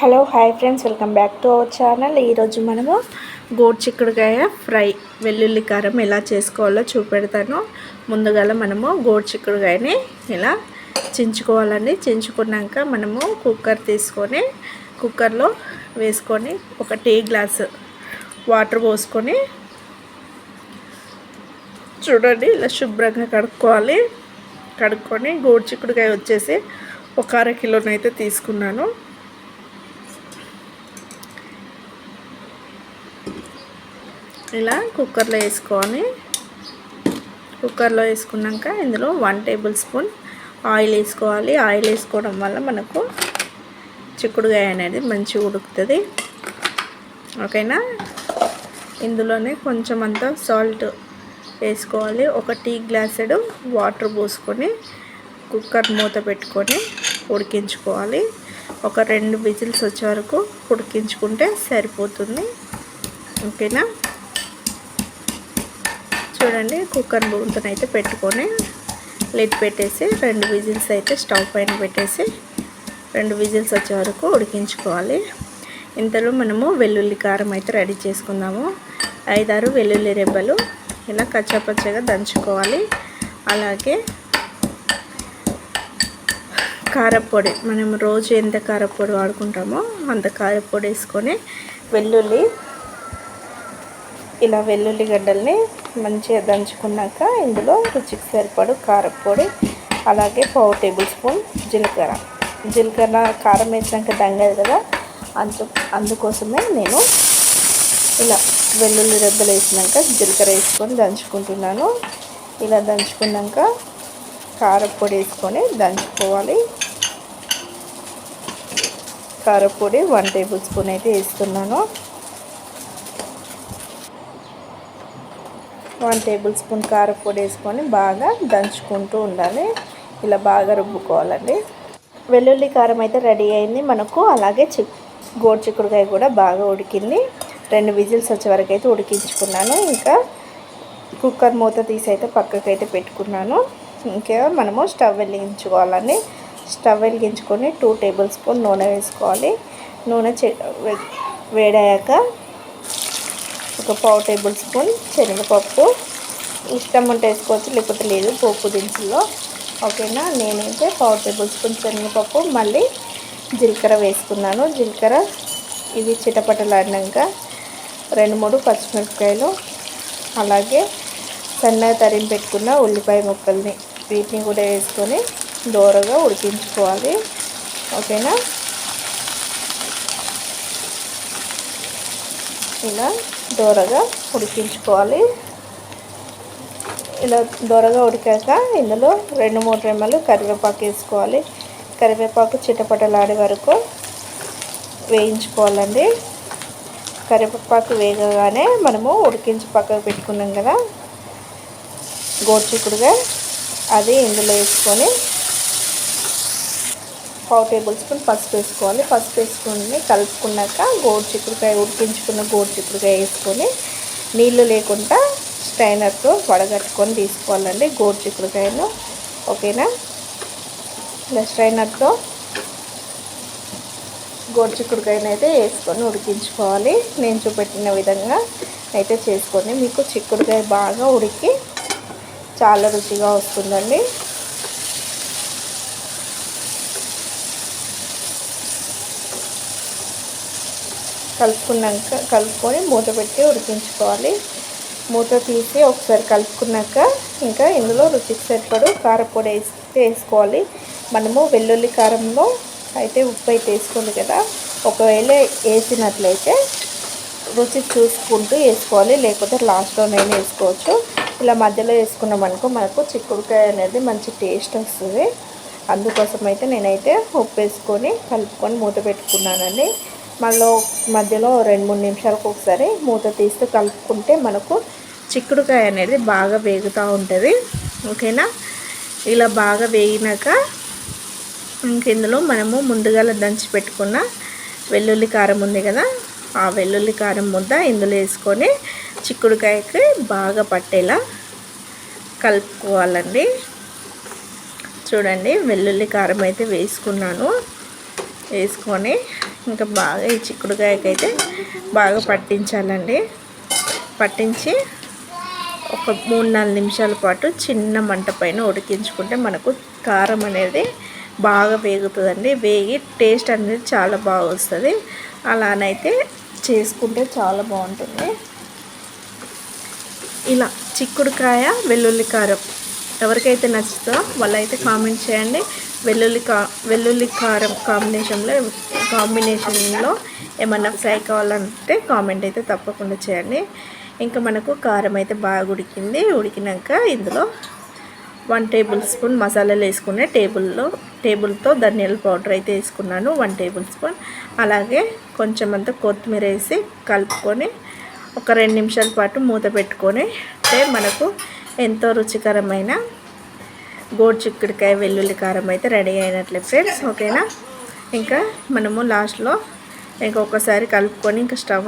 Hello hi friends welcome back to our channel. ఈరోజు మనము గోడు చిక్కుడుకాయ ఫ్రై వెల్లుల్లి కారం ఎలా చేసుకోవాలో చూపెడతాను. ముందుగా మనము గోడు చిక్కుడుకాయని ఇలా చించుకోవాలండి. చించుకున్నాక మనము కుక్కర్ తీసుకొని కుక్కర్లో వేసుకొని ఒక టీ గ్లాస్ వాటర్ పోసుకొని చూడండి ఇలా శుభ్రంగా కడుక్కోవాలి. కడుక్కొని గోడు చిక్కుడుకాయ వచ్చేసి ఒక అర కిలోనైతే తీసుకున్నాను. ఇలా కుక్కర్లో వేసుకొని కుక్కర్లో వేసుకున్నాక ఇందులో వన్ టేబుల్ స్పూన్ ఆయిల్ వేసుకోవాలి. ఆయిల్ వేసుకోవడం వల్ల మనకు చిక్కుడుగాయ అనేది మంచిగా ఉడుకుతుంది. ఓకేనా? ఇందులోనే కొంచెం అంతా సాల్ట్ వేసుకోవాలి. ఒక టీ గ్లాసెడు వాటర్ పోసుకొని కుక్కర్ మూత పెట్టుకొని ఉడికించుకోవాలి. ఒక రెండు విజిల్స్ వచ్చే వరకు ఉడికించుకుంటే సరిపోతుంది. ఓకేనా? చూడండి కుక్కర్ అయితే పెట్టుకొని లిడ్ పెట్టేసి రెండు విజిల్స్ అయితే స్టవ్ పైన పెట్టేసి రెండు విజిల్స్ వచ్చే వరకు ఉడికించుకోవాలి. ఇంతలో మనము వెల్లుల్లి కారం అయితే రెడీ చేసుకుందాము. ఐదారు వెల్లుల్లి రెబ్బలు ఇలా కచ్చాపచ్చగా దంచుకోవాలి. అలాగే కారపొడి మనం రోజు ఎంత కారపొడి వాడుకుంటామో అంత కారపొడి వేసుకొని వెల్లుల్లి ఇలా వెల్లుల్లి గడ్డల్ని మంచిగా దంచుకున్నాక ఇందులో రుచికి సరిపడు కారపొడి అలాగే పావు టేబుల్ స్పూన్ జీలకర్ర. జీలకర్ర కారం వేసినాక దంగదు కదా అందు అందుకోసమే నేను ఇలా వెల్లుల్లి రెబ్బలు వేసినాక జీలకర్ర వేసుకొని దంచుకుంటున్నాను. ఇలా దంచుకున్నాక కారపొడి వేసుకొని దంచుకోవాలి. కారపొడి వన్ టేబుల్ స్పూన్ అయితే వేస్తున్నాను. వన్ టేబుల్ స్పూన్ కారపొడి వేసుకొని బాగా దంచుకుంటూ ఉండాలి. ఇలా బాగా రుబ్బుకోవాలండి. వెల్లుల్లి కారం అయితే రెడీ అయింది. మనకు అలాగే చి గోడు చిక్కుడుకాయ కూడా బాగా ఉడికింది. రెండు విజిల్స్ వచ్చే వరకు అయితే ఉడికించుకున్నాను. ఇంకా కుక్కర్ మూత తీసి అయితే పక్కకైతే పెట్టుకున్నాను. ఇంకా మనము స్టవ్ వెలిగించుకోవాలండి. స్టవ్ వెలిగించుకొని టూ టేబుల్ స్పూన్ నూనె వేసుకోవాలి. నూనె వేడాక ఒక పావు టేబుల్ స్పూన్ శనగపప్పు. ఇష్టం ఉంటే వేసుకోవచ్చు లేకపోతే లేదు పోపు దినుసుల్లో. ఓకేనా? నేనైతే పావు టేబుల్ స్పూన్ శనగపప్పు మళ్ళీ జీలకర్ర వేసుకున్నాను. జీలకర్ర ఇవి చిటపటలాడినాక రెండు మూడు పచ్చిమిరపకాయలు అలాగే సన్నగా తరిమి పెట్టుకున్న ఉల్లిపాయ ముక్కల్ని వీటిని కూడా వేసుకొని దోరగా ఉడికించుకోవాలి. ఓకేనా? ఇలా దోరగా ఉడికించుకోవాలి. ఇలా దోరగా ఉడికాక ఇందులో రెండు మూడు రెమ్మలు కరివేపాకు వేసుకోవాలి. కరివేపాకు చిటపటలాడే వరకు వేయించుకోవాలండి. కరివేపాకు వేగగానే మనము ఉడికించి పక్కకు పెట్టుకున్నాం కదా. గోర్చికుడుగా అది ఇందులో వేసుకొని పావు టేబుల్ స్పూన్ పసుపు వేసుకోవాలి. పసుపు వేసుకుని కలుపుకున్నాక గోడు చిక్కుడుకాయ ఉడికించుకున్న గోడు చిక్కుడుకాయ వేసుకొని నీళ్ళు లేకుండా స్ట్రైనర్తో వడగట్టుకొని తీసుకోవాలండి. గోడు చిక్కుడుకాయను ఓకేనా? ఇలా స్ట్రైనర్తో గోడు చిక్కుడుకాయను అయితే వేసుకొని ఉడికించుకోవాలి. నేను చూపెట్టిన విధంగా అయితే చేసుకొని మీకు చిక్కుడుకాయ బాగా ఉడికి చాలా రుచిగా వస్తుందండి. కలుపుకున్నాక కలుపుకొని మూత పెట్టి ఉడికించుకోవాలి. మూత తీసి ఒకసారి కలుపుకున్నాక ఇంకా ఇందులో రుచికి సరిపడు కారపొడి వేస్తే వేసుకోవాలి. మనము వెల్లుల్లి కారంలో అయితే ఉప్పు అయితే వేసుకోండి కదా. ఒకవేళ వేసినట్లయితే రుచి చూసుకుంటూ వేసుకోవాలి. లేకపోతే లాస్ట్లోనైనా వేసుకోవచ్చు. ఇలా మధ్యలో వేసుకున్నామనుకో మనకు చిక్కుడుకాయ అనేది మంచి టేస్ట్ వస్తుంది. అందుకోసం అయితే నేనైతే ఉప్పు వేసుకొని కలుపుకొని మూత పెట్టుకున్నానండి. మళ్ళీ మధ్యలో రెండు మూడు నిమిషాలకు ఒకసారి మూత తీస్తూ కలుపుకుంటే మనకు చిక్కుడుకాయ అనేది బాగా వేగుతూ ఉంటుంది. ఓకేనా? ఇలా బాగా వేగినాక ఇంకెందులో మనము ముందుగా దంచి పెట్టుకున్న వెల్లుల్లి కారం ఉంది కదా ఆ వెల్లుల్లి కారం ముద్ద ఇందులో వేసుకొని చిక్కుడుకాయకి బాగా పట్టేలా కలుపుకోవాలండి. చూడండి వెల్లుల్లి కారం అయితే వేసుకున్నాను. వేసుకొని ఇంకా బాగా ఈ చిక్కుడుకాయకైతే బాగా పట్టించాలండి. పట్టించి ఒక మూడు నాలుగు నిమిషాల పాటు చిన్న మంట పైన ఉడికించుకుంటే మనకు కారం అనేది బాగా వేగుతుందండి. వేగి టేస్ట్ అనేది చాలా బాగా వస్తుంది. అలానైతే చేసుకుంటే చాలా బాగుంటుంది. ఇలా చిక్కుడుకాయ వెల్లుల్లి కారం ఎవరికైతే నచ్చుతుందో వాళ్ళైతే కామెంట్ చేయండి. వెల్లుల్లి కా వెల్లుల్లి కారం కాంబినేషన్లో కాంబినేషన్లో ఏమన్నా ఫ్రై కావాలంటే కామెంట్ అయితే తప్పకుండా చేయండి. ఇంకా మనకు కారం అయితే బాగా ఉడికింది. ఉడికినాక ఇందులో వన్ టేబుల్ స్పూన్ మసాలాలు వేసుకునే టేబుల్లో టేబుల్తో ధనియాల పౌడర్ అయితే వేసుకున్నాను. One tablespoon. అలాగే కొంచెం అంత కొత్తిమీర వేసి కలుపుకొని ఒక రెండు నిమిషాల పాటు మూత పెట్టుకొని అంటే మనకు ఎంతో రుచికరమైన గోడు చిక్కుడుకాయ వెల్లుల్లి కారం అయితే రెడీ అయినట్లే ఫ్రెండ్స్ ఓకేనా? ఇంకా మనము లాస్ట్లో ఇంకొకసారి కలుపుకొని ఇంకా స్టవ్